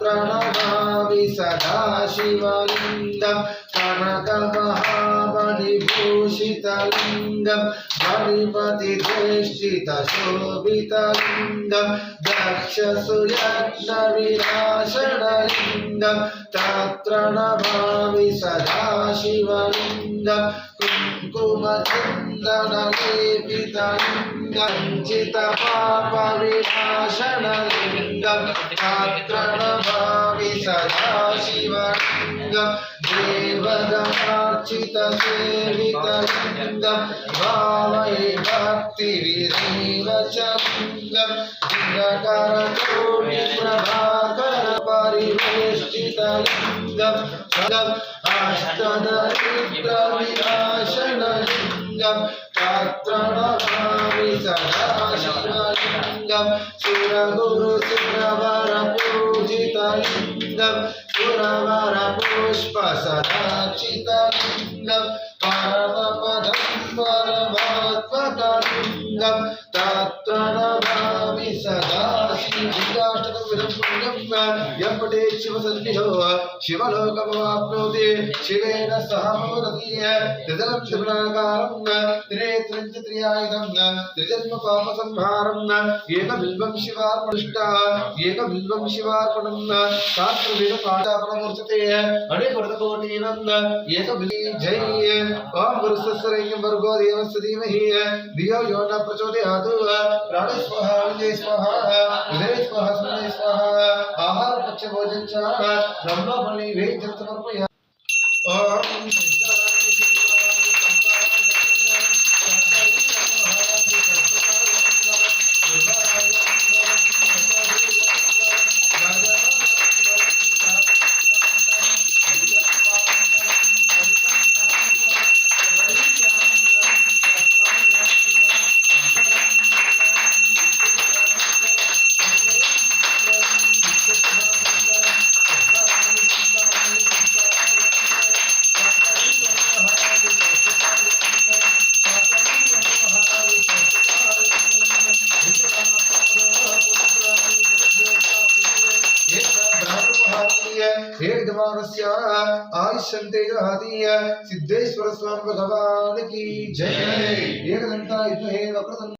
प्रणवामि सदाशिवलिङ्ग प्रणतमहा सिद्धसुरासुरवन्दितलिङ्गं तत्र नमामि सदा शिवलिङ्गं कनकमहामणिभूषितलिङ्गं मणिपतिधेष्टितशोभितलिङ्गं दक्षसुयज्ञविनाशनलिङ्गं तत्र नमामि सदा शिवलिङ्गं लिंग देवदार्चित सेवित लिंग भावै भक्ति विरीवचंग लिंगकर कोटि प्रभाकर परिवेष्टित लिंग अष्टदरिद्र विनाशन लिंग पात्रणभावि सदाशिवलिंग सुरगुरु सुरवर पूजित लिंग सुरगुरुसुरवरपूजितलिङ्गं सुरवरपुष्पसदाचितलिङ्गं परमपदं परमात्मकलिङ्गं तत्र नमामि सदा शिवाष्टकविधं पुण्यं यम्पटे शिवसन्निधो शिवलोकमवाप्नोति शिवेन सह मोदति त्रिदलं त्रिगुणाकारं त्रिनेत्रं च त्रियायुधं त्रिजन्म पापसंहारं एकबिल्वं शिवार्पणिष्टा एकबिल्वं शिवार्पणं शास्त्रवेदपाठापणमूर्चते अणिपुरतकोटीनं एकबिली जय ॐ गुरुसस्सरयं वर्गो देवस्य धीमहि धियो यो न प्रचोदयात् प्राणे स्वाहा विजय स्वाहा उदय स्वाहा सुमय स्वाहा आहार पक्ष भोजन च ब्रह्मबलि वेद समर्पया ॐ एकदमानस्य ఏకదంతా విద్మహే వక్రతం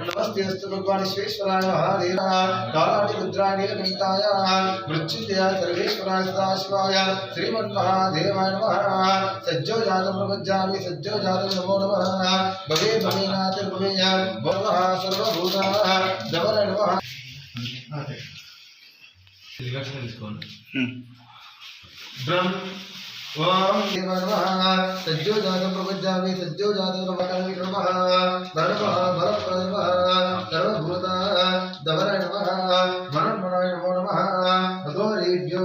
నమస్తేస్తు భగవానిశ్వేశ్వరాయ మహాదేవ కాలాటి రుద్రాయ గంటాయ మృత్యుంజయ సర్వేశ్వరాయ సదాశివాయ శ్రీమన్ మహాదేవాయ నమ సజ్జో జాతం ప్రపంచామి సజ్జో జాతం నమో నమ భవే భవేనాథ భవేయ భవ సర్వభూత దవర నమ. రివర్స్ తీసుకోండి. బ్రహ్మ ఓం సజ్జో జాత ప్రపంచామి సజ్జో జాత రమకల్లి నమ భరవ భరవ సర్వభూత దవర నమ మరణమరాయ నమో నమ భగవరీభ్యో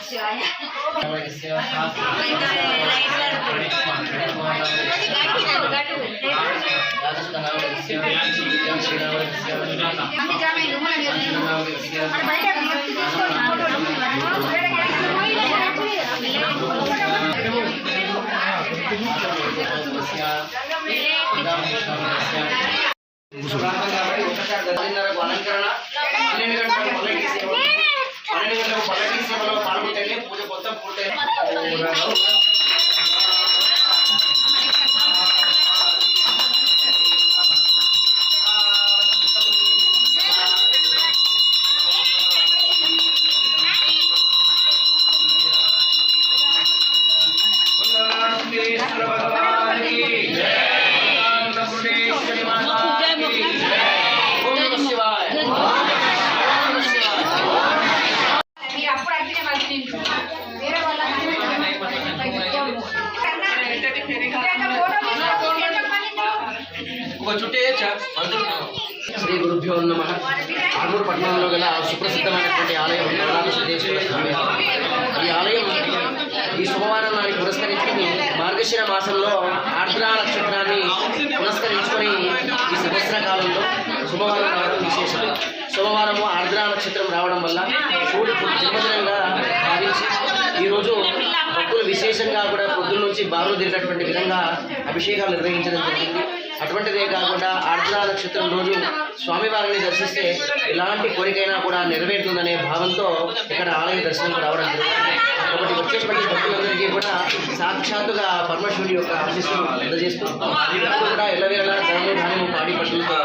ఓం నమ శివాయ అలంకరణ పన్నెండు గంటలకు పల్లకి సేవ పన్నెండు గంటలకు పల్లకి సేవలో పాల్గొంటే पूजा శుభవారం సోమవారం రావడం విశేషం. శుభవారము ఆర్ద్ర నక్షత్రం రావడం వల్ల శివుడు జన్మదినంగా భావించి ఈరోజు భక్తులు విశేషంగా కూడా పొద్దున్న నుంచి బారులు తిరిగినటువంటి విధంగా అభిషేకాలు నిర్వహించడం జరిగింది. అటువంటిదే కాకుండా ఆర్ద్ర నక్షత్రం రోజు స్వామివారిని దర్శిస్తే ఎలాంటి కోరికైనా కూడా నెరవేరుతుందనే భావంతో ఇక్కడ ఆలయ దర్శనం రావడం జరిగింది. కాబట్టి వచ్చేటువంటి భక్తులందరికీ కూడా సాక్షాత్తుగా పరమశివుడి యొక్క ఆశీస్సులు అందజేస్తూ కూడా ఎల్లవేళలా ధనము పాడి పట్టులతో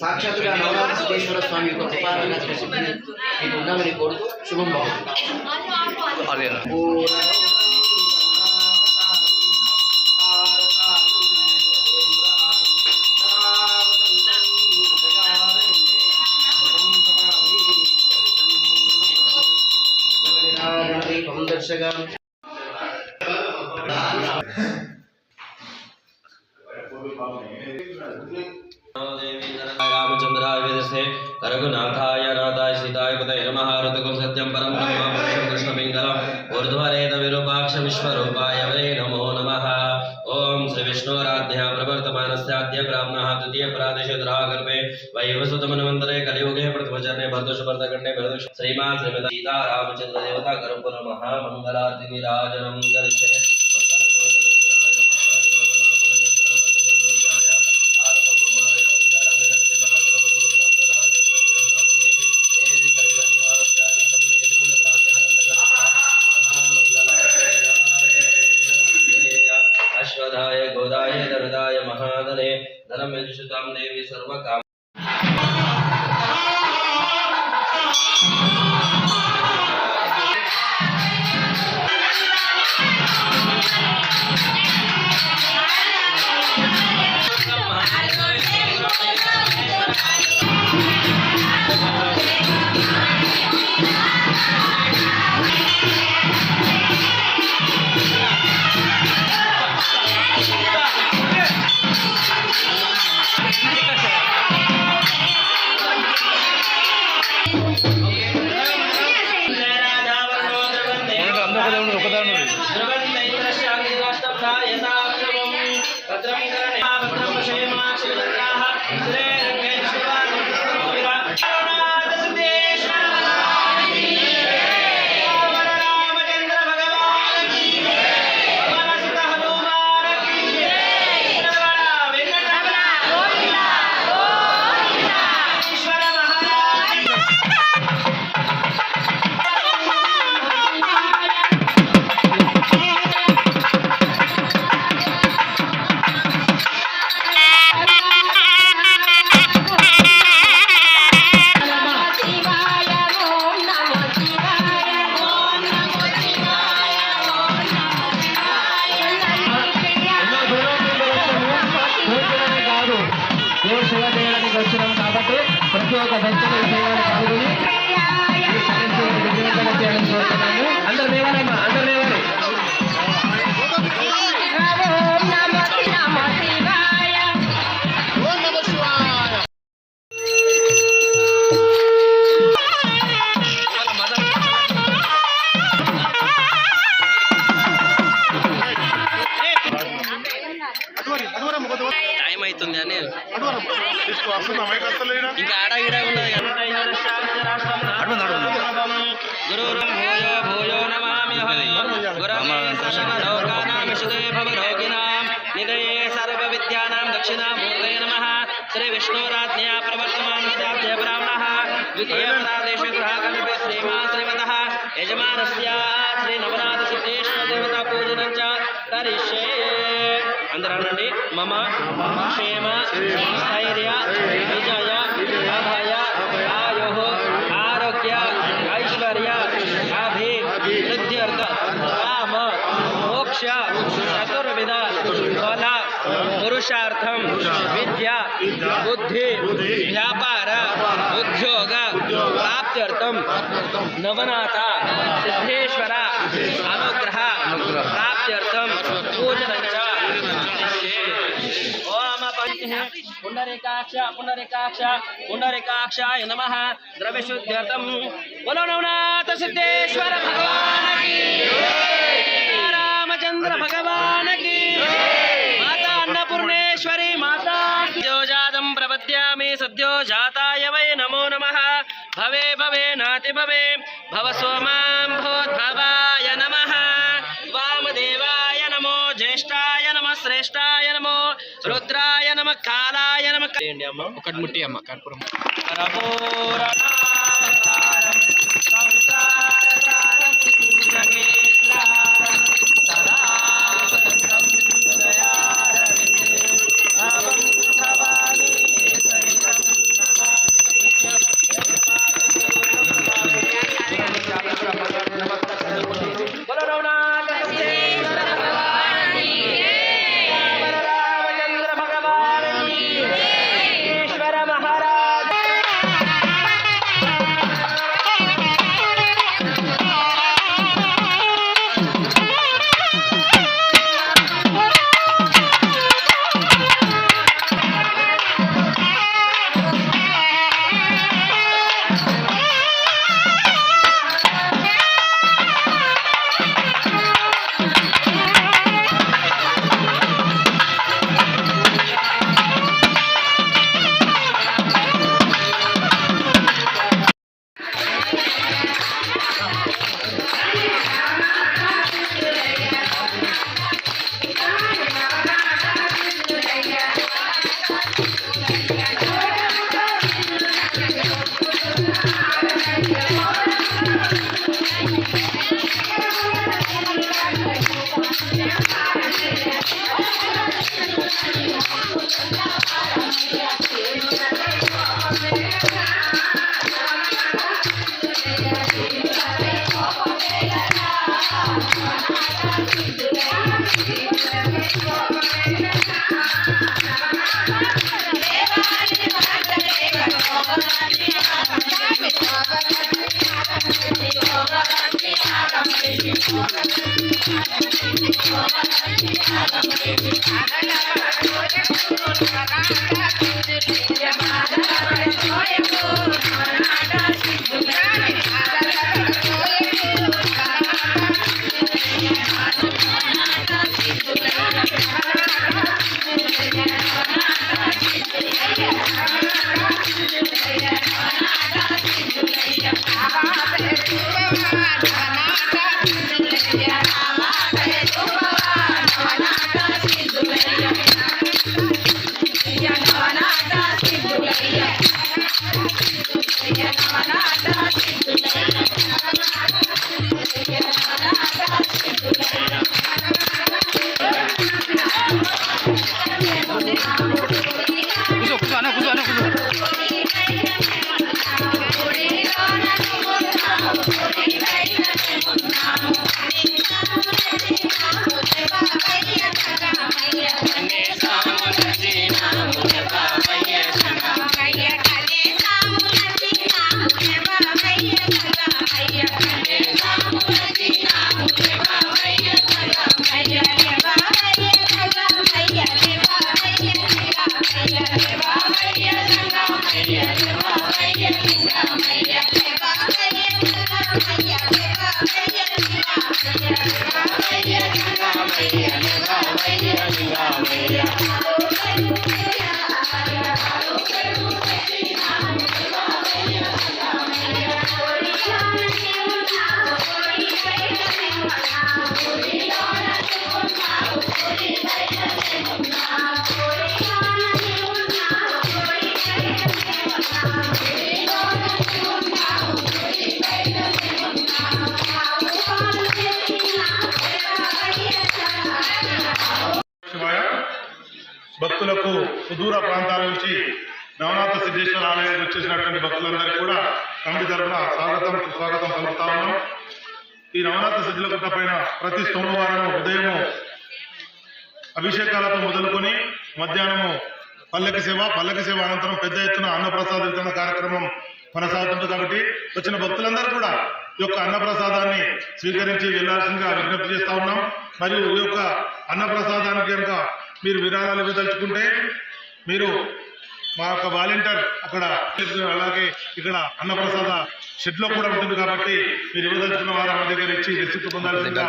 సాక్షాత్తుగా నవనాథ సిద్ధేశ్వర స్వామి యొక్క కృపారంగా సిద్ధి మీకు ఉండాలని కోరుతూ శుభం బాగుంది దర్శగా रघुनाथाय नाथाय सीताय पतये नमः। ऋतुकुं सत्यं परं ब्रह्म पुरुषं कृष्णपिङ्गलम् ऊर्ध्वरेत विरूपाक्षविश्वरूपाय वै नमो नमः। ॐ श्रीविष्णोराध्या प्रवर्तमानस्याद्य ब्राह्मणः तृतीयपरादिशुधरागर्भे वैवसुतमन्वन्तरे कलियुगे प्रथमचरणे भरतुषभर्तकण्डे भरतुष श्रीमान् श्रीमता सीतारामचन्द्रदेवता करुपुरमः मङ्गलार्तिनिराजनं करिष्ये। महाधने धनमेजुषतां देवी सर्वकाम। सिद्धी काम, मोक्ष, चतुर्विध, फला, पुरुषार्थम, विद्या, बुद्धि, व्यापार, उद्योग, प्राप्त्यर्थम, नवनाथ, सिद्धेश्वर, अनुग्रह, प्राप्त्यर्थम पूजन भवन्ति पुनरेकाक्ष पुनरेकाक्ष पुनरेकाक्षाय नमः। द्रव्यशुद्ध्यर्थं बोलो भगवान रामचंद्र भगवान की माता अन्नपूर्णेश्वरी, माता जातं प्रपद्यामि सद्यो जाताय वै नमो नमः। भवे भवे, नाति भवे, भव सोमां भोद्भवा రుద్రాయ నమ కాలాయ నమ ఒకటి ముట్టి అమ్మ కర్పూరం. Thank you. కమిటీ తరఫున స్వాగతం స్వాగతం పలుకుతా ఉన్నాం. ఈ నవరాత్రి సిద్ధుల గుట్ట పైన ప్రతి సోమవారం ఉదయము అభిషేకాలతో మొదలుకొని మధ్యాహ్నము పల్లకి సేవ పల్లకి సేవ అనంతరం పెద్ద ఎత్తున అన్నప్రసాద వితరణ కార్యక్రమం కొనసాగుతుంది కాబట్టి వచ్చిన భక్తులందరూ కూడా ఈ యొక్క అన్నప్రసాదాన్ని స్వీకరించి వెళ్ళాల్సిందిగా విజ్ఞప్తి చేస్తా ఉన్నాం. మరియు ఈ యొక్క అన్నప్రసాదానికి కనుక మీరు విరాళాలు ఇవ్వదలుచుకుంటే మీరు మా యొక్క వాలంటీర్ అక్కడ అలాగే ఇక్కడ అన్నప్రసాద షెడ్లో కూడా ఉంటుంది కాబట్టి మీరు ఇవ్వదలుచుకున్న వారు మా దగ్గర ఇచ్చి రిసిప్ట్ పొందాల్సిందిగా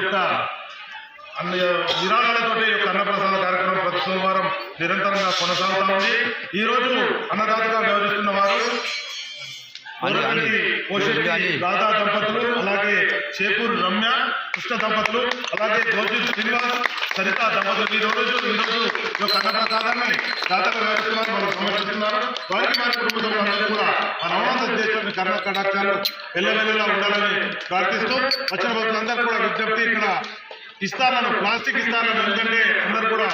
యొక్క అన్న విరాళాలతో ఈ యొక్క అన్నప్రసాద కార్యక్రమం ప్రతి సోమవారం నిరంతరంగా కొనసాగుతా ఉంది. ఈ రోజు అన్నదాతగా వ్యవహరిస్తున్న వారు రాధా దంపతులు అలాగే చేపూరు రమ్య కృష్ణ దంపతులు అలాగే గోజు శ్రీనివాస్ సరిత దంపతులు. ఈ రోజు ఈ రోజు ఈ యొక్క అన్నప్రసాదాన్ని దాతగా వ్యవహరిస్తున్నారు వారు సమర్పిస్తున్నారు. వారికి వారి కుటుంబ సభ్యులందరూ కూడా నవనాథ దేశంలోని కర్ణ కటాక్షాలు వెళ్ళవెళ్ళలా ఉండాలని ప్రార్థిస్తూ వచ్చిన భక్తులందరూ కూడా విజ్ఞప్తి ఇక్కడ ఇస్తారను ప్లాస్టిక్ ఇస్తారను ఎందుకంటే అందరు కూడా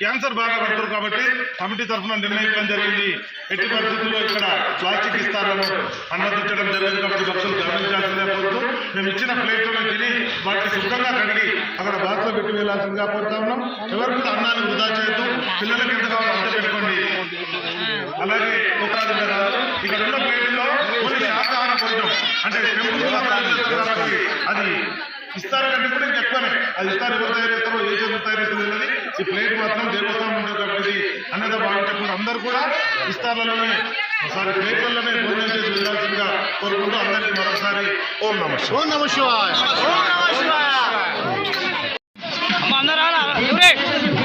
క్యాన్సర్ బాగా పడుతున్నారు కాబట్టి కమిటీ తరఫున నిర్ణయించడం జరిగింది. ఎట్టి పరిస్థితుల్లో ఇక్కడ ప్లాస్టిక్ ఇస్తారని అనుమతించడం జరిగింది కాబట్టి భక్తులు గమనించాల్సిందే కోరుతూ మేము ఇచ్చిన ప్లేట్లను తిని వాటిని శుభ్రంగా కడిగి అక్కడ బాత్లో పెట్టి వెళ్ళాల్సిందిగా కోరుతా ఉన్నాం. ఎవరి కూడా అన్నాన్ని వృధా చేయొద్దు. పిల్లలకి ఎంత కావాలో అంత పెట్టుకోండి. అలాగే ఒక ఇక్కడ ఉన్న ప్లేట్లో కొన్ని శాకాహార కొంచెం అంటే టెంపుల్ అది ఇస్తారు కంటే కూడా ఇంకా ఎక్కువనే అది ఇస్తారు ఎవరు తయారు చేస్తారో ఏ చేతులు తయారు చేస్తుంది అనేది ఈ ప్లేట్ మాత్రం దేవస్థానం ఉంటుంది కాబట్టి అన్నదా భావించకుండా అందరూ కూడా ఇస్తార్లలోనే ఒకసారి ప్లేట్లలోనే భోజనం చేసి వెళ్ళాల్సిందిగా కోరుకుంటూ అందరికీ మరొకసారి ఓం నమ ఓం నమ శివాయ. అందరూ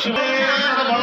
시대